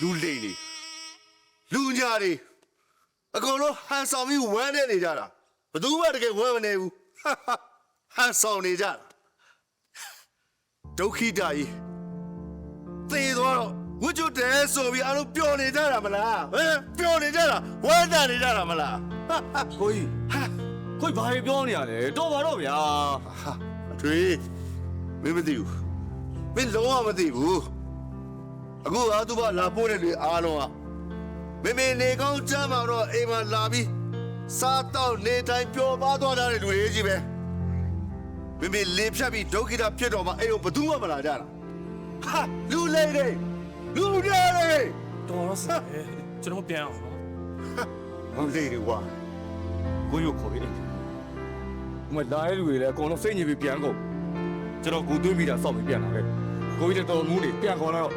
လူလိန်နေလူညာတွေအကုန်လုံးဟန်ဆောင်ပြီးဝမ်းနေနေကြတာဘယ်သူမှတကယ်ဝမ်းမနေဘူးဟာဟာဟန်ဆောင်နေကြတာဒုက္ခိတကြီးသေသွားတော့ဝှကျွတ်တယ်ဆိုပြီးအားလုံးပျော်နေကြတာမလားဟမ်ပျော်နေကြတာဝမ်းသာနေကြတာမလားဟာဟာကိုကြီးဟာကိုကြီးဘာတွေပြောနေရလဲတော်ပါတော့ဗျာဟာအထွေးမင်းမသိဘူးမင်းလုံးဝမသိဘူး အခုအာသူဘလာပို့တဲ့လူအားလုံးကမမေနေကောင်းကြမ်းမှာတော့အိမ်မှာလာပြီးစားတော့နေတိုင်းပျော်ပါသွားတဲ့လူတွေကြီးပဲမမေလေဖြတ်ပြီးဒုက္ခိတဖြစ်တော့မှအဲ့တော့ဘယ်သူမှမလာကြတာဟာလူလေးတွေလူတွေတွေတော်တော့ဆက်ပဲကျွန်တော်ပြန်အောင်နော်လူလေးတွေဝါကိုကြီးကိုခေါ်ပြီးအိမ်ဒီမှာလာတဲ့လူတွေလည်းအကုန်လုံးစိတ်ညစ်ပြီးပြန်ကုန်ကျွန်တော်ကိုသွင်းပြီးတာစောက်ပြီးပြန်လာခဲ့ကိုကြီးလည်းတော်တော်မူးနေပြန်ခေါ်လာတော့